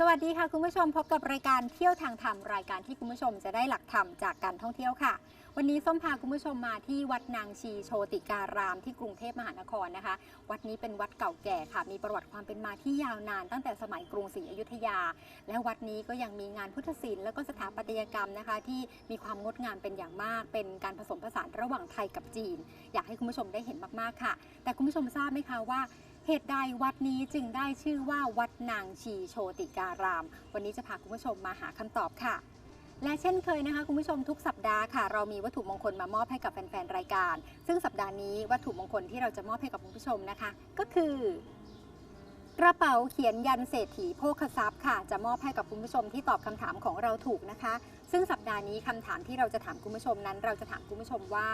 สวัสดีค่ะคุณผู้ชมพบกับรายการเที่ยวทางธรรมรายการที่คุณผู้ชมจะได้หลักธรรมจากการท่องเที่ยวค่ะ วันนี้ส้มพาคุณผู้ชมมาที่วัดนางชีโชติการามที่กรุงเทพมหานครนะคะ วัดนี้เป็นวัดเก่าแก่ค่ะ มีประวัติความเป็นมาที่ยาวนาน ตั้งแต่สมัยกรุงศรีอยุธยา และวัดนี้ก็ยังมีงานพุทธศิลป์แล้วก็สถาปัตยกรรมนะคะ ที่มีความงดงามเป็นอย่างมาก เป็นการผสมผสานระหว่างไทยกับจีน อยากให้คุณผู้ชมได้เห็นมากๆค่ะ แต่คุณผู้ชมทราบไหมคะว่า เหตุใดวัดนี้จึงได้ชื่อว่าวัดนางชีโชติการาม วันนี้จะพาคุณผู้ชมมาหาคำตอบค่ะ และเช่นเคยนะคะคุณผู้ชมทุกสัปดาห์ค่ะ เรามีวัตถุมงคลมามอบให้กับแฟนๆรายการ ซึ่งสัปดาห์นี้วัตถุมงคลที่เราจะมอบให้กับคุณผู้ชมนะคะ ก็คือกระเป๋าเขียนยันเศรษฐีโภคทรัพย์ค่ะ จะมอบให้กับคุณผู้ชมที่ตอบคำถามของเราถูกนะคะ ซึ่งสัปดาห์นี้คำถามที่เราจะถามคุณผู้ชมนั้น เราจะถามคุณผู้ชมว่า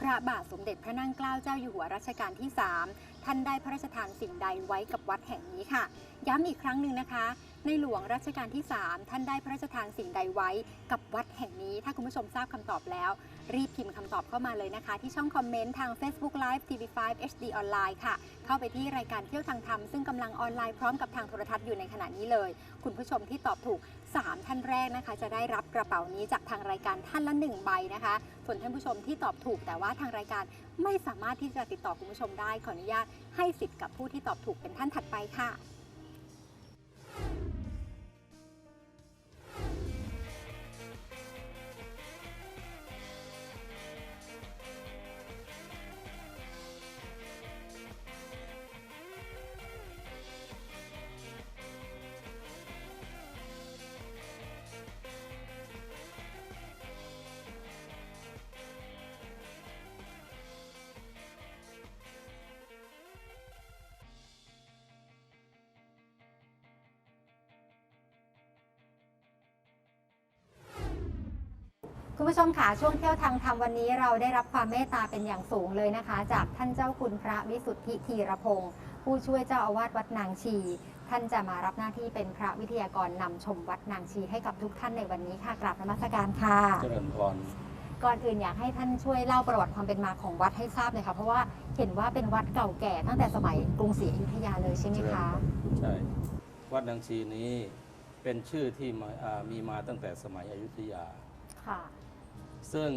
พระบาทสมเด็จพระนั่งเกล้าเจ้าอยู่หัวรัชกาลที่ 3 ท่านได้พระราชทานสิ่งใดไว้กับวัดแห่งนี้ค่ะ ย้ำอีกครั้งหนึ่งนะคะ ในหลวงรัชกาลที่ 3 ท่านได้พระราชทานสิ่งใดไว้กับวัดแห่งนี้ ถ้าคุณผู้ชมทราบคำตอบแล้ว รีบพิมพ์คำตอบเข้ามาเลยนะคะ ที่ช่องคอมเมนต์ทาง Facebook Live TV5 HD ออนไลน์ค่ะ เข้าไปที่รายการเที่ยวทางธรรมซึ่งกำลังออนไลน์พร้อมกับทางโทรทัศน์อยู่ในขณะนี้เลย คุณผู้ชมที่ตอบถูก 3 ท่านแรกนะคะ จะได้รับกระเป๋านี้จากทางรายการท่านละ 1 ใบนะคะ ส่วนท่านผู้ชมที่ตอบถูกแต่ว่าทางรายการไม่สามารถที่จะติดต่อคุณผู้ชมได้ขออนุญาตให้สิทธิ์กับผู้ที่ตอบถูกเป็นท่านถัดไปค่ะ คุณผู้ชมค่ะช่วงเที่ยวทางธรรมวันนี้เราได้รับความเมตตาเป็นอย่างสูงเลยนะคะ จากท่านเจ้าคุณพระวิสุทธิธีรพงศ์ผู้ช่วยเจ้าอาวาสวัดนางชี ท่านจะมารับหน้าที่เป็นพระวิทยากรนำชมวัดนางชีให้กับทุกท่านในวันนี้ค่ะกราบนมัสการค่ะ เจริญพรก่อนอื่นอยากให้ท่านช่วยเล่าประวัติความเป็นมาของวัดให้ทราบหน่อยค่ะเพราะว่าเห็นว่าเป็นวัดเก่าแก่ตั้งแต่สมัยกรุงศรีอยุธยาเลยใช่ไหมคะใช่วัดนางชีนี้เป็นชื่อที่มาอ่ามีมาตั้งแต่สมัยอยุธยา ค่ะ ซึ่ง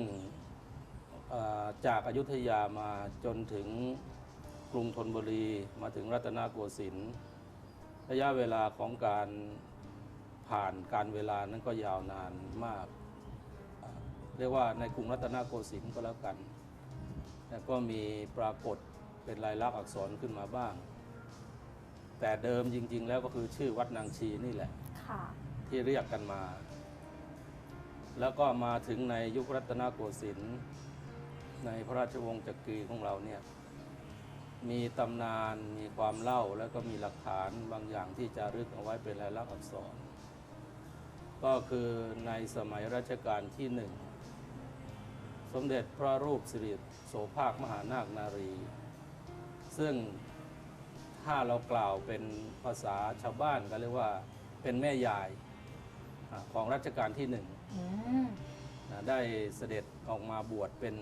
อ่าจากอายุทยามาจนถึงกรุงธนบุรีมาถึงรัตนโกสินทร์ระยะเวลาของการผ่านการเวลานั้นก็ยาวนานมากอ่าเรียกว่าในกรุงรัตนโกสินทร์ก็แล้วกันแล้วก็มีปรากฏเป็นลายลักษณ์อักษรขึ้นมาบ้าง แต่เดิมจริง ๆ แล้วก็คือชื่อวัดนางชีนี่แหละค่ะที่เรียกกันมา แล้วก็มาถึงในยุครัตนโกสินทร์ในพระราชวงศ์จักรีของเราเนี่ยมีตำนานมีความเล่าแล้วก็มีหลักฐานบางอย่างที่จะรึกเอาไว้เป็นลายลักษณ์อักษร ก็คือในสมัยรัชกาลที่หนึ่ง สมเด็จพระรูปสิริโสภาคมหานาคนารี ซึ่งถ้าเรากล่าวเป็นภาษาชาวบ้านก็เรียกว่าเป็นแม่ยายอ่ ของรัชกาลที่หนึ่งอืมนะได้เสด็จออกมาบวชเป็น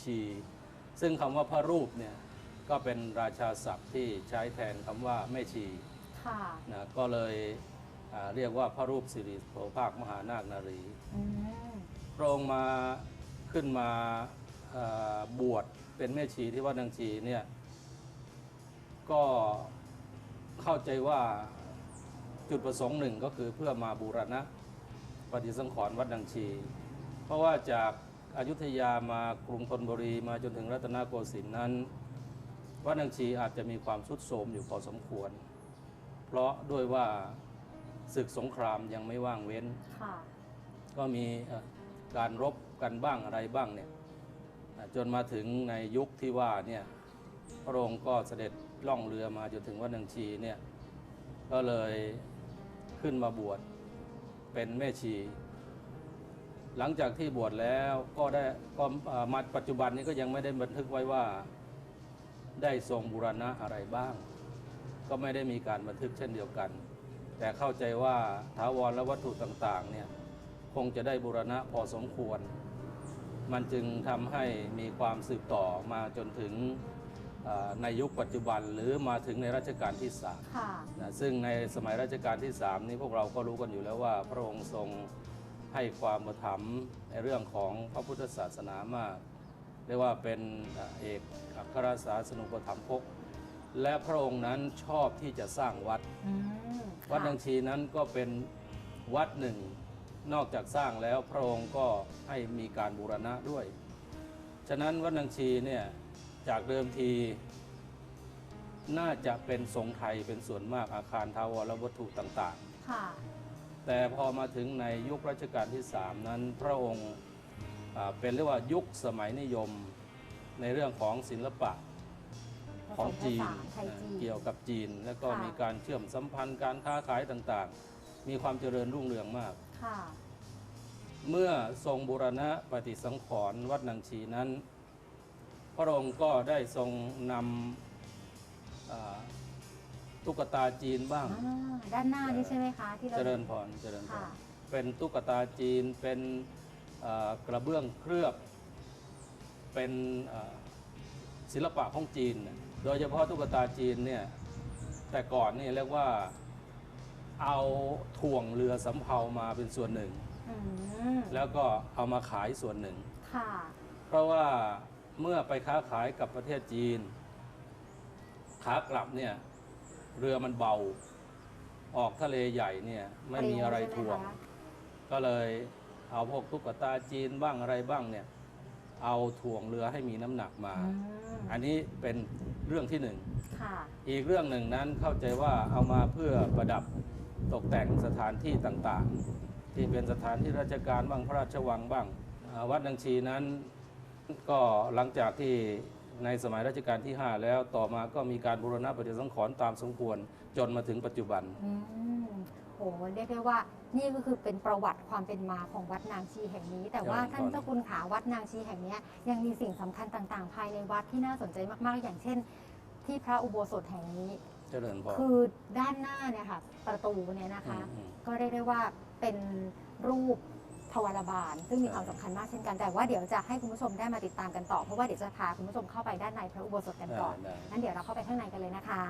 ชี ซึ่งคำว่าพระรูปเนี่ยก็เป็นราชาศัพท์ที่ใช้แทนคำว่าแม่ชีค่ะนะก็เลยอ่าเรียกว่าพระรูปสิริโสภาคมหานาคนารี อืมพระองค์มาขึ้นมาเอ่อบวชเป็นแม่ชีที่วัดนางชีเนี่ยก็เข้าใจว่าจุดประสงค์หนึ่งก็คือเพื่อมาบูรณะ ปฏิสังขรณ์วัดนางชี เพราะว่าจากอายุทยามากรุงธนบุรีมาจนถึงรัตนโกสินทร์นั้น วัดนางชีอาจจะมีความทรุดโทรมอยู่พอสมควร เพราะด้วยว่าศึกสงครามยังไม่ว่างเว้นค่ะก็มีเอ่อการรบกันบ้างอะไรบ้างเนี่ยอ่าจนมาถึงในยุคที่ว่าเนี่ยพระองค์ก็เสด็จล่องเรือมาจนถึงวัดนางชีเนี่ยก็เลยขึ้นมาบวช เป็นแม่ชี หลังจากที่บวชแล้วก็ได้ก็มาปัจจุบันนี้ก็ยังไม่ได้บันทึกไว้ว่าได้ทรงบูรณะอะไรบ้าง ก็ไม่ได้มีการบันทึกเช่นเดียวกัน แต่เข้าใจว่าถาวรและวัตถุต่างๆเนี่ยคงจะได้บูรณะพอสมควร มันจึงทำให้มีความสืบต่อมาจนถึง ในยุคปัจจุบันหรือมาถึงในรัชกาลที่สามค่ะนะซึ่งในสมัยรัชกาลที่สามนี้พวกเราก็รู้กันอยู่แล้วว่า พระองค์ทรงให้ความประถมภ์ในเรื่องของพระพุทธศาสนามากเรียกว่าเป็นเอ่อเอกอัครศาสนุปถัมภกและพระองค์นั้นชอบที่จะสร้างวัดอืมวัดค่ะนางชีนั้นก็เป็นวัดหนึ่ง นอกจากสร้างแล้วพระองค์ก็ให้มีการบูรณะด้วย ฉะนั้นวัดนางชีเนี่ย จากเดิมที น่าจะเป็นทรงไทยเป็นส่วนมากอาคารทาวรวัตถุต่างค่ะ ๆ แต่พอมาถึงในยุครัชกาลที่สามนั้นพระองค์อ่าเป็นเรียกว่ายุคสมัยนิยมในเรื่องของศิลปะ ของจีนผสมผสาไทยจีน เกี่ยวกับจีน แล้วก็ค่ะ มีการเชื่อมสัมพันธ์การค้าขายต่างๆ มีความเจริญรุ่งเรืองมาก ค่ะ เมื่อทรงบูรณะปฏิสังขรณ์วัดนางชีนั้น พระองค์ก็ได้ทรงนำอ่าตุ๊กตาจีนบ้างอ่าด้านหน้านี่ใช่ไหมคะที่เราเจริญพรเจริญพรค่ะเป็นตุ๊กตาจีนเป็นอ่ากระเบื้องเคลือบเป็นอ่าศิลปะของจีนน่ะโดยเฉพาะตุ๊กตาจีนเนี่ยแต่ก่อนนี่เรียกว่าเอาถ่วงเรือสำเภามาเป็นส่วนหนึ่งอืมแล้วก็เอามาขายส่วนหนึ่งค่ะเพราะว่า เมื่อไปค้าขายกับประเทศจีนขากลับเนี่ยเรือมันเบา ออกทะเลใหญ่เนี่ยไม่มีอะไรถ่วง ก็เลยเอาพวกตุ๊กตาจีนบ้างอะไรบ้างเนี่ยเอาถ่วงเรือให้มีน้ำหนักมาอืมอันนี้เป็นเรื่องที่หนึ่งค่ะอีกเรื่องหนึ่งนั้นเข้าใจว่าเอามาเพื่อประดับตกแต่งสถานที่ต่างๆ ที่เป็นสถานที่ราชการบ้างพระราชวังบ้างอ่าวัดนางชีนั้น ก็หลังจากที่ในสมัยรัชกาลที่ 5 แล้วต่อมาก็มีการบูรณะปฏิสังขรณ์ตามสมควรจนมาถึงปัจจุบัน อืมโอ้เรียกได้ว่านี่ก็คือเป็นประวัติความเป็นมาของวัดนางชีแห่งนี้ แต่ว่าเจริญพรท่านเจ้าคุณขาวัดนางชีแห่งเนี้ยยังมีสิ่งสำคัญต่างๆ ภายในวัดที่น่าสนใจมากๆ อย่างเช่น ที่พระอุโบสถแห่งนี้ เจริญพร คือด้านหน้าเนี่ยค่ะประตูเนี่ยนะคะ อืมก็เรียกได้ว่าเป็นรูป ทวารบาล ซึ่งมีความสำคัญมากเช่นกัน แต่ว่าเดี๋ยวจะให้คุณผู้ชมได้มาติดตามกันต่อ เพราะว่าเดี๋ยวจะพาคุณผู้ชมเข้าไปด้านในพระอุโบสถกันได้ก่อนได้ งั้นเดี๋ยวเราเข้าไปข้างในกันเลยนะคะ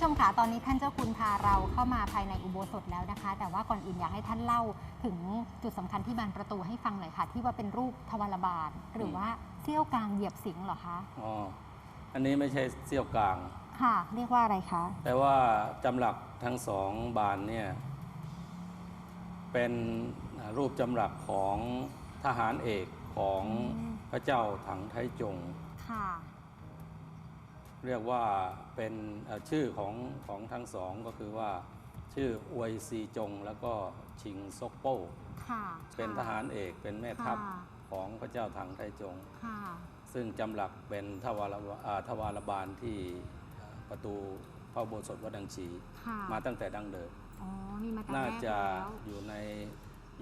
ผู้ชมคะตอนนี้ท่านเจ้าคุณพาเราเข้ามาภายในอุโบสถแล้วนะคะ แต่ว่าก่อนอื่นอยากให้ท่านเล่าถึงจุดสำคัญที่บานประตูให้ฟังหน่อยค่ะ ที่ว่าเป็นรูปทวารบาลหรือว่าเสี้ยวกลางเหยียบสิงห์เหรอคะอ๋ออันนี้ไม่ใช่เสี้ยวกลางค่ะ เรียกว่าอะไรคะแต่ว่าจำหลักทั้งสองบานเนี่ยเป็นรูปจำหลักของทหารเอกของพระเจ้าถังไทจงค่ะ เรียกว่าเป็นเอ่อชื่อของของทั้งสองก็คือว่าชื่ออวยซีจงแล้วก็ชิงซกโป้ค่ะเป็นทหารเอกเป็นแม่ทัพค่ะของพระเจ้าถังไทจงค่ะซึ่งจำหลักเป็นทวารวอ่าทวารบาลที่ประตูพระอุโบสถวัดดังชีค่ะมาตั้งแต่ดั้งเดิมอ๋อมีมาตั้งน่าแรกจะแล้วอยู่ใน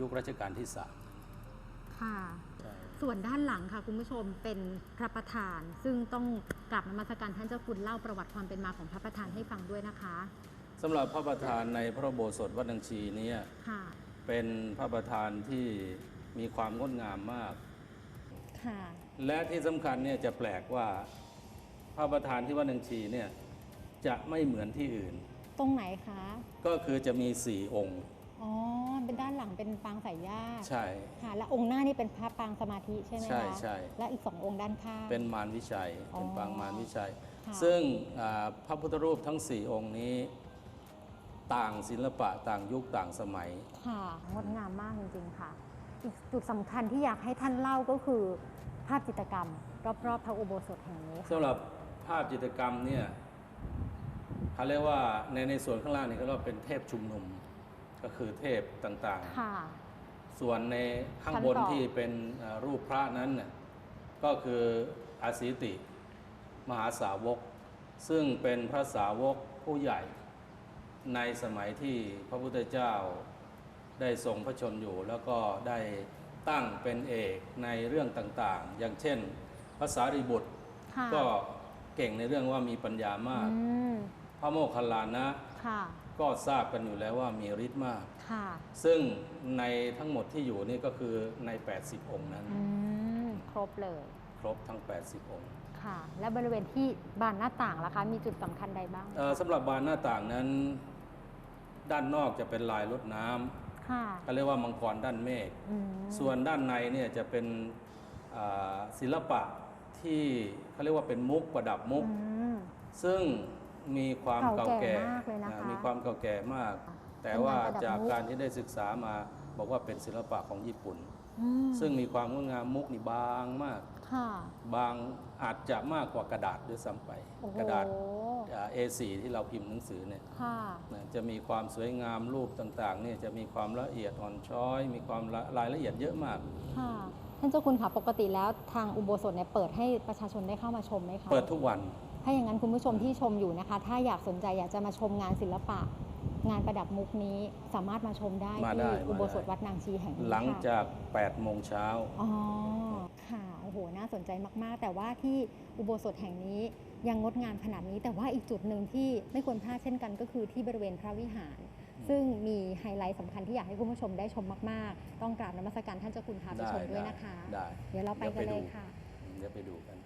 ยุครัชกาลที่สามค่ะ ส่วนด้านหลังค่ะคุณผู้ชมเป็นพระประธาน ซึ่งต้องกลับนมัสการท่านเจ้าคุณเล่าประวัติความเป็นมาของพระประธานให้ฟังด้วยนะคะสำหรับพระประธานในพระอุโบสถวัดดังชีเนี้ค่ะเป็นพระประธานที่มีความงดงามมากค่ะและที่สำคัญเนี่ยจะแปลกว่าพระประธานที่วัดดังชีเนี่ยจะไม่เหมือนที่อื่น ตรงไหนคะ ก็คือจะมีสี่องค์ อ๋อเป็นด้านหลั งเป็นปางสายญาติใช่ค่ะและองค์หน้านี่เป็นพระปางสมาธิใช่ไหมคะใช่ใช่และอีกสององค์ด้านข้างเป็นมารวิชัยอ๋อเป็นปางมารวิชัยค่ะซึ่งอ่าพระพุทธรูปทั้งสี่องค์นี้ต่างศิลปะต่างยุคต่างสมัย ค่ะงดงามมากจริงๆค่ะ อีกจุดสำคัญที่อยากให้ท่านเล่าก็คือ ภาพจิตรกรรม รอบๆพระอุโบสถแห่งนี้ค่ะสำหรับภาพจิตรกรรมเนี่ยเขาเรียกว่าในในส่วนข้างล่างนี่ก็เรียกว่าเป็นเทพชุมนุม ก็คือเทพต่างค่ะ ๆ ส่วนในข้างบนชั้นต่อที่เป็นเอ่อรูปพระนั้นเนี่ยก็คืออาศิติ มหาสาวก ซึ่งเป็นพระสาวกผู้ใหญ่ ในสมัยที่พระพุทธเจ้าได้ทรงพระชนอยู่ แล้วก็ได้ตั้งเป็นเอกในเรื่องต่างๆ อย่างเช่นภาษารีบุตรค่ะก็เก่งในเรื่องว่ามีปัญญามาก อืมพระโมคคัลลานะ ค่ะ ก็ทราบกันอยู่แล้วว่ามีฤทธิ์มาก ค่ะ ซึ่งในทั้งหมดที่อยู่นี่ก็คือใน 80 องค์นั้น อืม ครบเลย ครบทั้ง 80 องค์ ค่ะ และบริเวณที่บานหน้าต่างล่ะคะ มีจุดสำคัญใดบ้าง เอ่อสำหรับบานหน้าต่างนั้น ด้านนอกจะเป็นลายรดน้ำค่ะเขาเรียกว่ามังกรด้านเมฆ อืม ส่วนด้านในเนี่ยจะเป็นอ่าศิลปะที่เขาเรียกว่าเป็นมุกประดับมุก อืม ซึ่ง มีความเก่าเก่าแก่แก่มากเลยนะคะมีความเก่าแก่มาก แต่ว่าจากการที่ได้ศึกษามาบอกว่าเป็นศิลปะของญี่ปุ่นอืมซึ่งมีความงดงามมุกนี่บางมากค่ะบางอาจจะมากกว่ากระดาษด้วยซ้ำไปโอ้โหกระดาษอ่า A4 ที่เราพิมพ์หนังสือเนี่ยค่ะนะจะมีความสวยงามรูปต่างๆเนี่ยจะมีความละเอียดอ่อนช้อย มีความละรายละเอียดเยอะมากค่ะท่านเจ้าคุณค่ะปกติแล้วทางอุโบสถเนี่ยเปิดให้ประชาชนได้เข้ามาชมไหมคะ เปิดทุกวัน ถ้าอย่างนั้นคุณผู้ชมที่ชมอยู่นะคะ ถ้าอยากสนใจอยากจะมาชมงานศิลปะ งานประดับมุกนี้สามารถมาชมได้มาได้ที่อุโบสถมาได้ วัดนางชีแห่งนี้หลังค่ะ จาก8โมงเช้า อ๋อ ค่ะ โอ้โห น่าสนใจมาก ๆ แต่ว่าที่อุโบสถแห่งนี้ยังงดงามขนาดนี้ แต่ว่าอีกจุดหนึ่งที่ไม่ควรพลาดเช่นกันก็คือที่บริเวณพระวิหารซึ่งมีไฮไลท์สำคัญที่อยากให้คุณผู้ชมได้ชมมาก ๆ ต้องกราบนมัสการท่านเจ้าคุณพาไปได้ชมด้วยได้นะคะได้เดี๋ยวเราไปกันเลยค่ะ เดี๋ยวไปดูกัน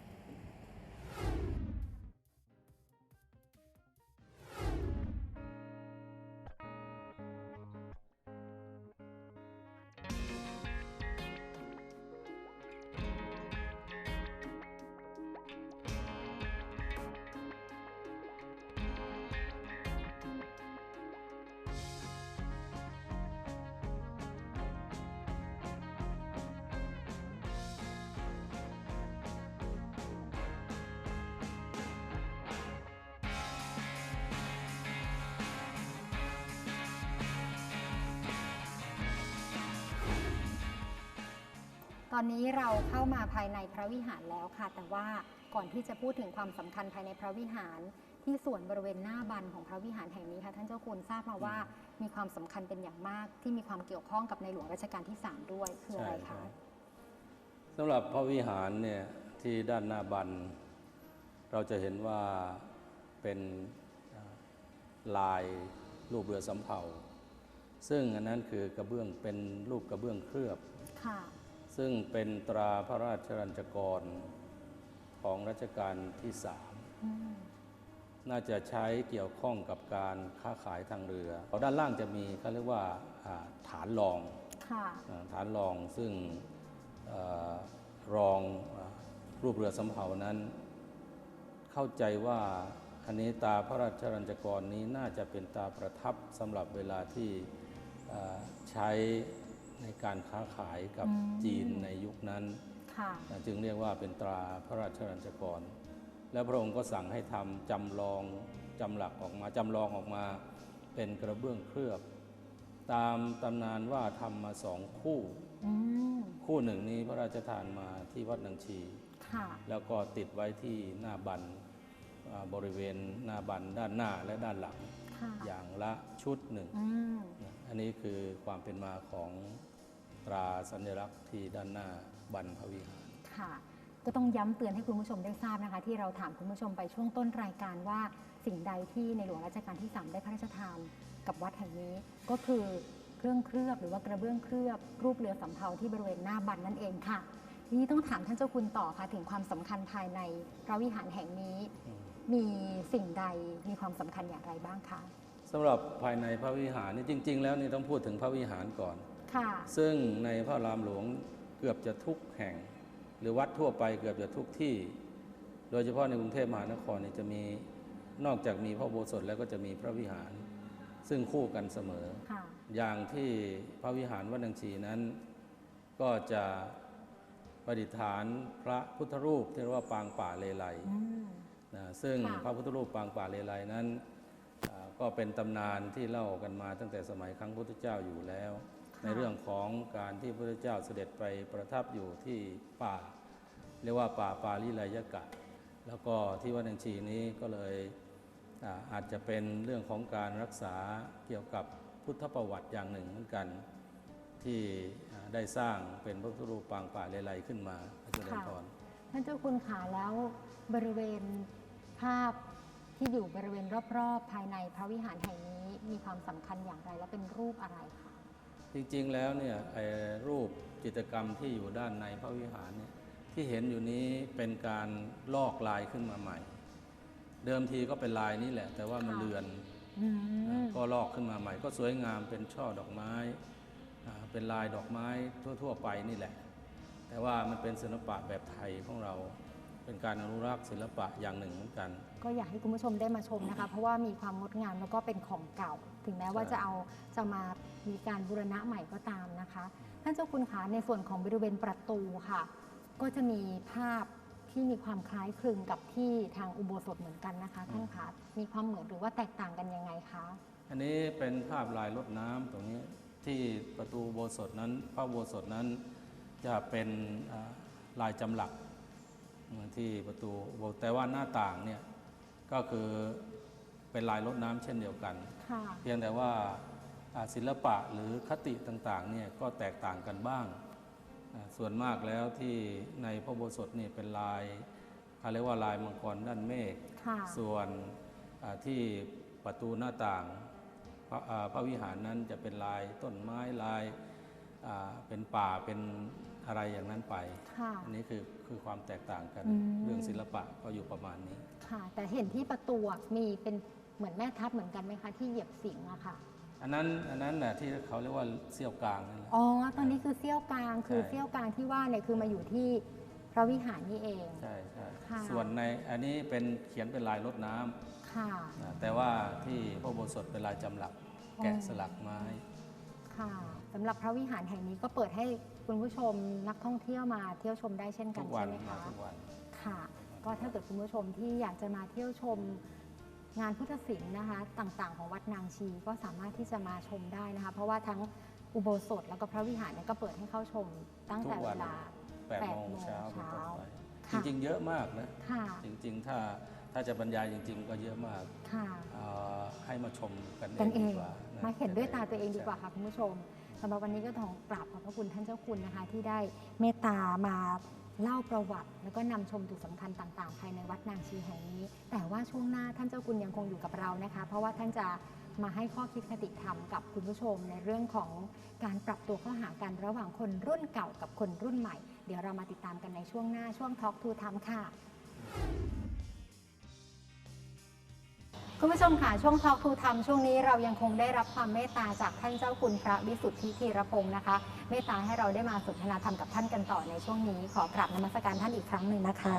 ตอนนี้เราเข้ามาภายในพระวิหารแล้วค่ะ แต่ว่าก่อนที่จะพูดถึงความสำคัญภายในพระวิหาร ที่ส่วนบริเวณหน้าบันของพระวิหารแห่งนี้ค่ะท่านเจ้าคุณทราบมาว่ามีความสำคัญเป็นอย่างมาก ที่มีความเกี่ยวข้องกับในหลวงรัชกาลที่ 3 ด้วยคืออะไรใช่คะใช่สำหรับพระวิหารเนี่ยที่ด้านหน้าบัน เราจะเห็นว่าเป็นอ่าลายรูปเรือสำเภาซึ่งอันนั้นคือกระเบื้องเป็นรูปกระเบื้องเคลือบค่ะ ซึ่งเป็นตราพระราชรัญจกรของรัชกาลที่สามอืมน่าจะใช้เกี่ยวข้องกับการค้าขายทางเรือด้านล่างจะมีเขาเรียกว่าอ่าฐานรองค่ะอ่าฐานรองซึ่งเออรองอารูปเรือสำเภานั้น เข้าใจว่าอันนี้ตาพระราชรัญจกรนี้น่าจะเป็นตาประทับสำหรับเวลาที่เอ่อใช้ ในการค้าขายกับอืมจีนในยุคนั้นค่ะนะจึงเรียกว่าเป็นตราพระราชรัญจกร และพระองค์ก็สั่งให้ทำจำลองจำหลักออกมาจำลองออกมาเป็นกระเบื้องเคลือบ ตามตำนานว่าทำมาสองคู่อืมคู่หนึ่งนี้พระราชทานมาที่วัดนางชีค่ะแล้วก็ติดไว้ที่หน้าบันอ่าบริเวณหน้าบันด้านหน้าและด้านหลังค่ะอย่างละชุดหนึ่งอืมนะอันนี้คือความเป็นมาของ ตราสัญลักษณ์ที่ด้านหน้าบันพระวิหาร ค่ะ ก็ต้องย้ำเตือนให้คุณผู้ชมได้ทราบนะคะ ที่เราถามคุณผู้ชมไปช่วงต้นรายการว่าสิ่งใดที่ในหลวงรัชกาลที่ 3 ได้พระราชทานกับวัดแห่งนี้ ก็คือเครื่องเคลือบหรือว่ากระเบื้องเคลือบรูปเรือสำเภาที่บริเวณหน้าบันนั่นเองค่ะทีนี้ต้องถามท่านเจ้าคุณต่อค่ะถึงความสำคัญภายในพระวิหารแห่งนี้ มีสิ่งใดมีความสำคัญอย่างไรบ้างคะ สำหรับภายในพระวิหารนี่จริง ๆ แล้วนี่ต้องพูดถึงพระวิหารก่อนค่ะ ซึ่งในพระรามหลวงเกือบจะทุกแห่ง หรือวัดทั่วไปเกือบจะทุกที่ โดยเฉพาะในกรุงเทพมหานครนี่จะมีนอกจากมีพระอุโบสถแล้วก็จะมีพระวิหาร ซึ่งคู่กันเสมอค่ะอย่างที่พระวิหารวัดนางชีนั้น ก็จะประดิษฐานพระพุทธรูปที่เรียกว่าปางป่าเลไลอืมนะซึ่งค่ะพระพุทธรูปปางป่าเลไลนั้นอ่าก็เป็นตำนานที่เล่ากันมาตั้งแต่สมัยครั้งพุทธเจ้าอยู่แล้ว ในเรื่องของการที่พระเจ้าเสด็จไปประทับอยู่ที่ป่า เรียกว่าป่าปาลิไลยกะ แล้วก็ที่วัดนังชีนี้ก็เลยอาอาจจะเป็นเรื่องของการรักษาเกี่ยวกับพุทธประวัติอย่างหนึ่งเหมือนกัน ที่ได้สร้างเป็นพระพุทธรูปปางป่าเลไลขึ้นมาพระเจริญพรท่านเจ้าคุณขาแล้วบริเวณภาพที่อยู่บริเวณรอบๆ ภายในพระวิหารแห่งนี้มีความสำคัญอย่างไรและเป็นรูปอะไรคะ จริงๆแล้วเนี่ยไอ้รูปจิตรกรรมที่อยู่ด้านในพระวิหารเนี่ยที่เห็นอยู่นี้เป็นการลอกลายขึ้นมาใหม่ เดิมทีก็เป็นลายนี้แหละ แต่ว่ามันค่ะเลือนอืมก็ลอกขึ้นมาใหม่ ก็สวยงามเป็นช่อดอกไม้อ่าเป็นลายดอกไม้ทั่ว ๆ ไปนี่แหละ แต่ว่ามันเป็นศิลปะแบบไทยของเราเป็นการอนุรักษ์ศิลปะอย่างหนึ่งเหมือนกัน ก็อยากให้คุณผู้ชมได้มาชมนะคะ เพราะว่ามีความงดงามแล้วก็เป็นของเก่า ถึงแม้ว่าใช่จะเอาจะมามีการบูรณะใหม่ก็ตามนะคะ ท่านเจ้าคุณขาในส่วนของบริเวณประตูค่ะ ก็จะมีภาพที่มีความคล้ายคลึงกับที่ทางอุโบสถเหมือนกันนะคะท่านคะมีความเหมือนหรือว่าแตกต่างกันยังไงคะอันนี้เป็นภาพลายรดน้ำตรงนี้ที่ประตูอุโบสถนั้นพระอุโบสถนั้นจะเป็นอ่าลายจำหลักเหมือนที่ประตูอุโบสถแต่ว่าหน้าต่างเนี่ยก็คือเป็นลายรดน้ำเช่นเดียวกันค่ะ เพียงแต่ว่าอ่าศิลปะหรือคติต่างๆเนี่ยก็แตกต่างกันบ้างอ่าส่วนมากแล้วที่ในพระอุโบสถนี่เป็นลายเขาเรียกว่าลายมังกรด้านเมฆค่ะส่วนอ่าที่ประตูหน้าต่างพระอ่าพระวิหารนั้นจะเป็นลายต้นไม้ลายอ่าเป็นป่าเป็นอะไรอย่างนั้นไปค่ะอันนี้คือคือความแตกต่างกันอืมเรื่องศิลปะก็อยู่ประมาณนี้ ค่ะ แต่เห็นที่ประตูอะมีเป็น เหมือนแม่ทัพเหมือนกันไหมคะที่เหยียบสิงห์อะค่ะ อันนั้นอันนั้นแหละที่เขาเรียกว่าเสี้ยวกลางนั่นแหละ อ๋อ ตอนนี้คือเซี่ยวกลางคือใช่ เซี่ยวกลางที่ว่าเนี่ยคือมาอยู่ที่พระวิหารนี่เอง ใช่ใช่ค่ะ ส่วนในอันนี้เป็นเขียนเป็นลายรดน้ำค่ะนะแต่ว่าที่พระอุโบสถเป็นลายจำหลักแกะสลักไม้ ค่ะสำหรับพระวิหารแห่งนี้ก็เปิดให้คุณผู้ชมนักท่องเที่ยวมาเที่ยวชมได้เช่นกัทุนกวัใช่นไหมมาคะ ทุกวัน ค่ะ ก็ถ้าเกิดคุณผู้ชมที่อยากจะมาเที่ยวชม งานพุทธศิลป์นะคะต่างๆ ของวัดนางชีก็สามารถที่จะมาชมได้นะคะเพราะว่าทั้งอุโบสถแล้วก็พระวิหารเนี่ยก็เปิดให้เข้าชมตั้งแต่ทุกวัเวนลา8โมงโมงเช้าเป็นต้นเช้าไปค่ะจริงๆ เยอะมากนะค่ะจริงๆ ถ้าถ้าจะบรรยายจริง ๆ ก็เยอะมากค่ะเอ่อให้มาชมกันกันเอเองงดีกว่านะมาเห็นด้วยตาตัวเองดีกว่าใช่ค่ะคุณผู้ชมสำหรับวันนี้ก็ต้องกราบขอบพระคุณท่านเจ้าคุณนะคะ ที่ได้เมตตามา เล่าประวัติ แล้วก็นำชมจุดสำคัญต่างๆ ภายในวัดนางชีแห่งนี้ แต่ว่าช่วงหน้าท่านเจ้าคุณยังคงอยู่กับเรานะคะ เพราะว่าท่านจะมาให้ข้อคิดคติธรรมกับคุณผู้ชม ในเรื่องของการปรับตัวเข้าหากันระหว่างคนรุ่นเก่ากับคนรุ่นใหม่ เดี๋ยวเรามาติดตามกันในช่วงหน้าช่วง Talk to Time ค่ะ คุณผู้ชมค่ะช่วงทอ l k ทูธรรมช่วงนี้เรายังคงได้รับความเมตตาจากท่านเจ้าคุณพระวิสุทธิธีรพงศ์นะคะ เมตตาให้เราได้มาสนทนาธรรมกับท่านกันต่อในช่วงนี้ ขอกราบนมัสการท่านอีกครั้งหนึ่งนะคะ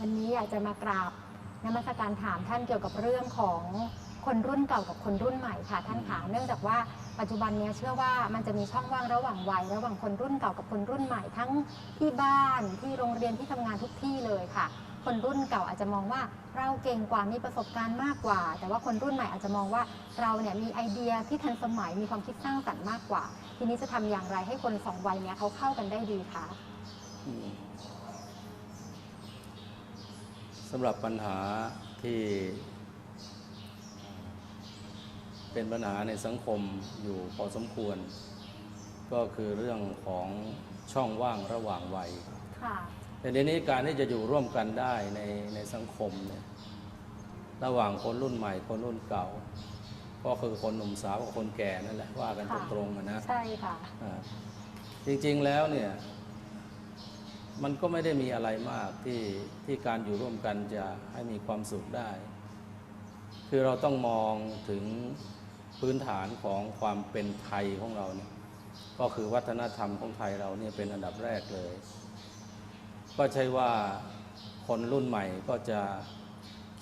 วันนี้อยากจะมากราบนมัสการถามท่านเกี่ยวกับเรื่องของคนรุ่นเก่ากับคนรุ่นใหม่ค่ะท่านค่ะเนื่องจากว่า ปัจจุบันนี้เชื่อว่ามันจะมีช่องว่างระหว่างวัยระหว่างคนรุ่นเก่ากับคนรุ่นใหม่ทั้งที่บ้านที่โรงเรียนที่ทำงานทุกที่เลยค่ะ คนรุ่นเก่าอาจจะมองว่าเราเก่งกว่ามีประสบการณ์มากกว่า แต่ว่าคนรุ่นใหม่อาจจะมองว่าเราเนี่ยมีไอเดียที่ทันสมัยมีความคิดสร้างสรรค์มากกว่า ทีนี้จะทำอย่างไรให้คนสองวัยเนี้ยเขาเข้ากันได้ดีคะสำหรับปัญหาที่ เป็นปัญหาในสังคมอยู่พอสมควร ก็คือเรื่องของช่องว่างระหว่างวัยค่ะแต่ทีนี้การที่จะอยู่ร่วมกันได้ในในสังคมเนี่ยระหว่างคนรุ่นใหม่คนรุ่นเก่า ก็คือคนหนุ่มสาวกับคนแก่นั่นแหละว่ากันค่ะตรงๆอะนะใช่ค่ะอ่าจริงๆแล้วเนี่ย มันก็ไม่ได้มีอะไรมากที่ที่การอยู่ร่วมกันจะให้มีความสุขได้ คือเราต้องมองถึง พื้นฐานของความเป็นไทยของเราเนี่ยก็คือวัฒนธรรมของไทยเราเนี่ยเป็นอันดับแรกเลย ก็ใช่ว่าคคนรุ่นใหม่ก็จะ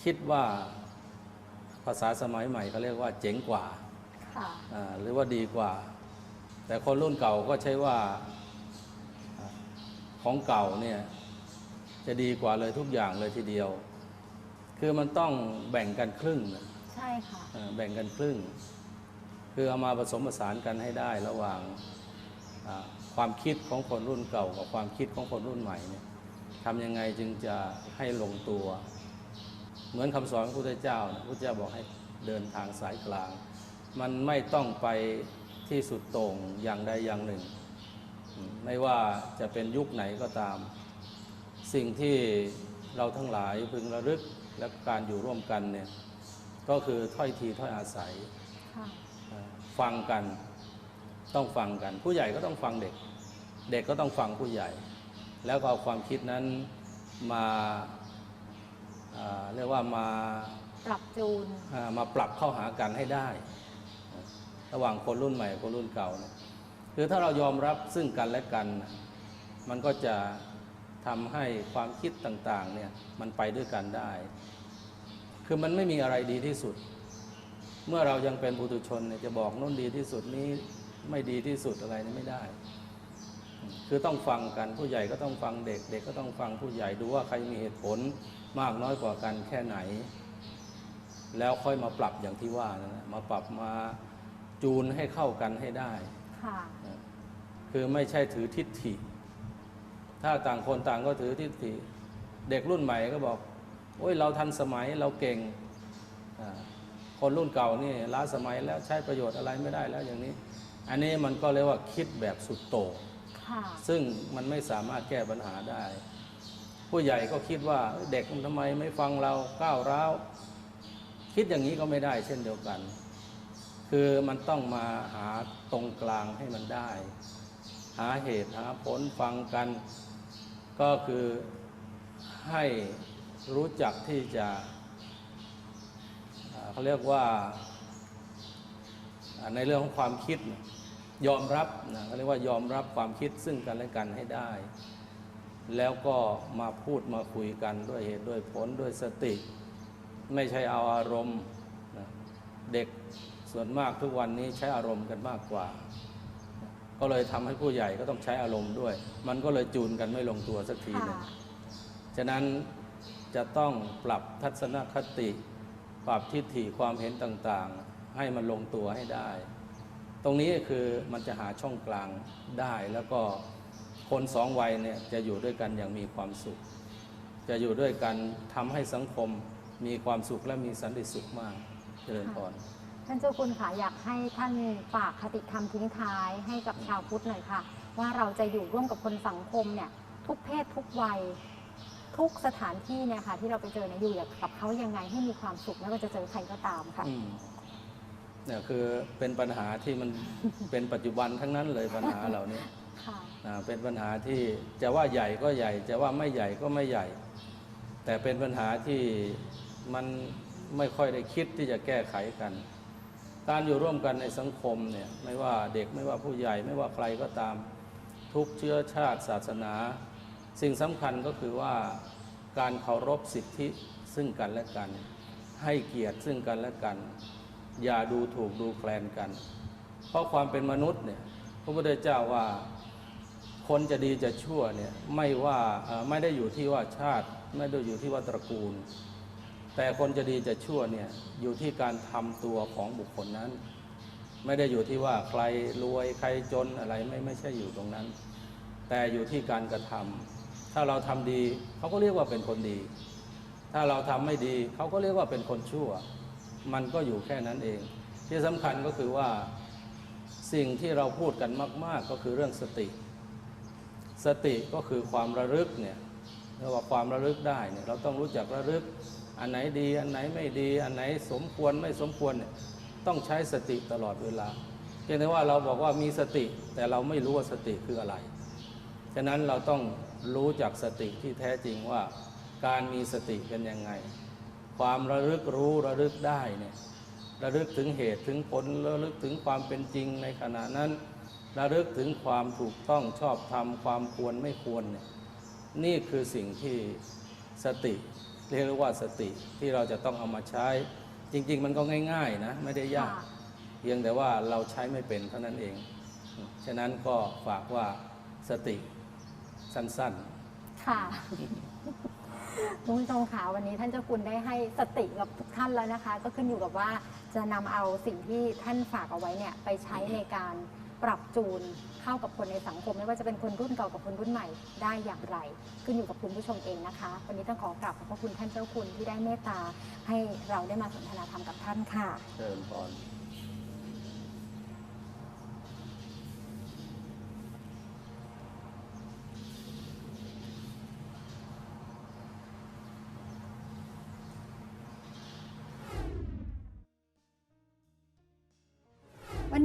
คิดว่าภาษาสมัยใหม่เขาเรียกว่าเจ๋งกว่าค่ะอ่าหรือว่าดีกว่า แต่คนรุ่นเก่าก็ใช้ว่าอ่าของเก่าเนี่ยจะดีกว่าเลยทุกอย่างเลยทีเดียว คือมันต้องแบ่งกันครึ่งนะใช่ค่ะอ่าแบ่งกันครึ่ง คือเอามาผสมผสานกันให้ได้ระหว่างความคิดของคนรุ่นเก่ากับความคิดของคนรุ่นใหม่เนี่ยทำยังไงจึงจะให้ลงตัว เหมือนคำสอนของพระพุทธเจ้านะพระพุทธเจ้าบอกให้เดินทางสายกลาง มันไม่ต้องไปที่สุดต่งอย่างใดอย่างหนึ่ง ไม่ว่าจะเป็นยุคไหนก็ตาม สิ่งที่เราทั้งหลายพึงระลึกและการอยู่ร่วมกันเนี่ยก็คือถ้อยทีถ้อยอาศัย ฟังกัน ต้องฟังกัน ผู้ใหญ่ก็ต้องฟังเด็ก เด็กก็ต้องฟังผู้ใหญ่ แล้วก็เอาความคิดนั้นมาอ่าเรียกว่ามาปรับจูนอ่ามาปรับเข้าหากันให้ได้ ระหว่างคนรุ่นใหม่กับคนรุ่นเก่าเนี่ยคือถ้าเรายอมรับซึ่งกันและกันน่ะมันก็จะทำให้ความคิดต่างๆเนี่ยมันไปด้วยกันได้ คือมันไม่มีอะไรดีที่สุด เมื่อเรายังเป็นบุตุชนเนี่ยจะบอกโน่นดีที่สุดนี้ไม่ดีที่สุดอะไรนี่ไม่ได้ คือต้องฟังกันผู้ใหญ่ก็ต้องฟังเด็ก เด็กก็ต้องฟังผู้ใหญ่ดูว่าใครมีเหตุผลมากน้อยกว่ากันแค่ไหน แล้วค่อยมาปรับอย่างที่ว่านะนะมาปรับมาจูนให้เข้ากันให้ได้ค่ะคือไม่ใช่ถือทิฏฐิ ถ้าต่างคนต่างก็ถือทิฏฐิ เด็กรุ่นใหม่ก็บอกโอ้ยเราทันสมัยเราเก่งอ่า คนรุ่นเก่านี่ล้าสมัยแล้วใช้ประโยชน์อะไรไม่ได้แล้วอย่างนี้ อันนี้มันก็เรียกว่าคิดแบบสุดโต่งค่ะซึ่งมันไม่สามารถแก้ปัญหาได้ ผู้ใหญ่ก็คิดว่าเด็กมันทำไมไม่ฟังเราก้าวร้าวคิดอย่างนี้ก็ไม่ได้เช่นเดียวกัน คือมันต้องมาหาตรงกลางให้มันได้ หาเหตุหาผลฟังกัน ก็คือให้รู้จักที่จะอ่า เขาเรียกว่าอ่าในเรื่องของความคิดเนี่ยยอมรับนะเขาเรียกว่ายอมรับความคิดซึ่งกันและกันให้ได้ แล้วก็มาพูดมาคุยกันด้วยเหตุด้วยผลด้วยสติ ไม่ใช่เอาอารมณ์นะเด็กส่วนมากทุกวันนี้ใช้อารมณ์กันมากกว่า ก็เลยทำให้ผู้ใหญ่ก็ต้องใช้อารมณ์ด้วย มันก็เลยจูนกันไม่ลงตัวสักทีหนึงค่ะฉะนั้นจะต้องปรับทัศนคติ ปรับทิฏฐิความเห็นต่างๆ ให้มันลงตัวให้ได้ ตรงนี้คือมันจะหาช่องกลางได้แล้วก็คนสองวัยเนี่ยจะอยู่ด้วยกันอย่างมีความสุข จะอยู่ด้วยกันทำให้สังคมมีความสุขและมีสันติสุขมากเจริญพรท่านเจ้าคุณค่ะอยากให้ท่านฝากคติธรรมทิ้งท้ายให้กับชาวพุทธหน่อยค่ะ ว่าเราจะอยู่ร่วมกับคนสังคมเนี่ยทุกเพศทุกวัย ทุกสถานที่เนี่ยค่ะที่เราไปเจอเนี่ยอยู่กับเขายังไงให้มีความสุขไม่ว่าจะเจอใครก็ตามค่ะอืมเนี่ยคือเป็นปัญหาที่มันเป็นปัจจุบันทั้งนั้นเลยปัญหาเหล่านี้ค่ะอ่าเป็นปัญหาที่จะว่าใหญ่ก็ใหญ่ จะว่าไม่ใหญ่ก็ไม่ใหญ่ แต่เป็นปัญหาที่มันไม่ค่อยได้คิดที่จะแก้ไขกัน การอยู่ร่วมกันในสังคมเนี่ยไม่ว่าเด็กไม่ว่าผู้ใหญ่ไม่ว่าใครก็ตาม ทุกเชื้อชาติศาสนา สิ่งสำคัญก็คือว่าการเคารพสิทธิซึ่งกันและกัน ให้เกียรติซึ่งกันและกัน อย่าดูถูกดูแคลนกัน เพราะความเป็นมนุษย์เนี่ยพระพุทธเจ้าว่าคนจะดีจะชั่วเนี่ยไม่ว่าไม่ได้อยู่ที่ว่าชาติ ไม่ได้อยู่ที่ว่าตระกูล แต่คนจะดีจะชั่วเนี่ยอยู่ที่การทำตัวของบุคคลนั้น ไม่ได้อยู่ที่ว่าใครรวยใครจนอะไรไม่ไม่ใช่อยู่ตรงนั้น แต่อยู่ที่การกระทำ ถ้าเราทำดีเขาก็เรียกว่าเป็นคนดี ถ้าเราทำไม่ดีเขาก็เรียกว่าเป็นคนชั่ว มันก็อยู่แค่นั้นเอง ที่สำคัญก็คือว่าสิ่งที่เราพูดกันมาก ๆ ก็คือเรื่องสติ สติก็คือความระลึกเนี่ยเรียกว่าความระลึกได้เนี่ยเราต้องรู้จักระลึก อันไหนดี อันไหนไม่ดี อันไหนสมควรไม่สมควรเนี่ยต้องใช้สติตลอดเวลาเพียงแต่ว่าเราบอกว่ามีสติแต่เราไม่รู้ว่าสติคืออะไร ฉะนั้นเราต้อง รู้จักสติที่แท้จริงว่า การมีสติเป็นยังไง ความระลึกรู้ระลึกได้เนี่ยระลึกถึงเหตุถึงผลระลึกถึงความเป็นจริงในขณะนั้น ระลึกถึงความถูกต้องชอบธรรมความควรไม่ควรเนี่ยนี่คือสิ่งที่สติเรียกว่าสติที่เราจะต้องเอามาใช้ จริง ๆ มันก็ง่าย ๆ นะ ไม่ได้ยากค่ะเพียงแต่ว่าเราใช้ไม่เป็นเท่านั้นเอง ฉะนั้นก็ฝากว่าสติ สั้นค่ะคุณผู้ชมค่ะวันนี้ท่านเจ้าคุณได้ให้สติกับทุกท่านแล้วนะคะ ก็ขึ้นอยู่กับว่าจะนำเอาสิ่งที่ท่านฝากเอาไว้เนี่ยไปใช้ในการปรับจูนเข้ากับคนในสังคม ไม่ว่าจะเป็นคนรุ่นเก่ากับคนรุ่นใหม่ได้อย่างไร ขึ้นอยู่กับคุณผู้ชมเองนะคะ วันนี้ต้องขอกราบขอบพระคุณท่านเจ้าคุณที่ได้เมตตาให้เราได้มาสนทนาธรรมกับท่านค่ะๆเชิญพร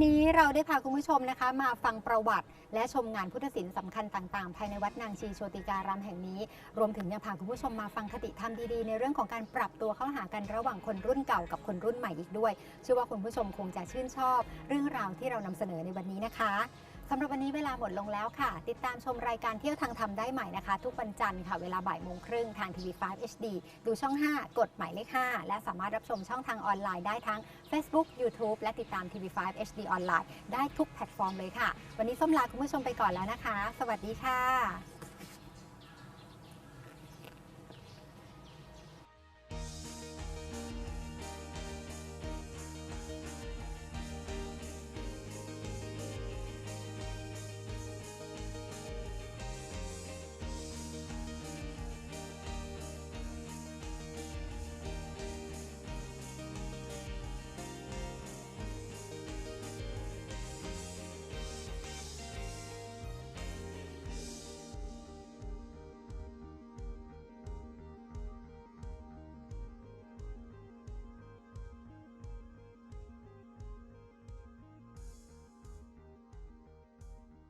วันนี้เราได้พาคุณผู้ชมนะคะ มาฟังประวัติ และชมงานพุทธศิลป์สำคัญต่างๆ ภายในวัดนางชีโชติการามแห่งนี้ รวมถึงยังพาคุณผู้ชมมาฟังคติธรรมดีๆ ในเรื่องของการปรับตัวเข้าหากันระหว่างคนรุ่นเก่ากับคนรุ่นใหม่อีกด้วยเชื่อว่าคุณผู้ชมคงจะชื่นชอบ เรื่องราวที่เรานำเสนอในวันนี้นะคะ สำหรับวันนี้เวลาหมดลงแล้วค่ะ ติดตามชมรายการเที่ยวทางธรรมได้ใหม่นะคะ ทุกวันจันทร์ค่ะ เวลาบ่ายโมงครึ่งทางทีวี5 HD ดูช่อง 5 กดหมายเลข 5 และสามารถรับชมช่องทางออนไลน์ได้ทั้ง Facebook YouTube และติดตามทีวี5 HD ออนไลน์ได้ทุกแพลตฟอร์มเลยค่ะ วันนี้ส้มลาคุณผู้ชมไปก่อนแล้วนะคะ สวัสดีค่ะ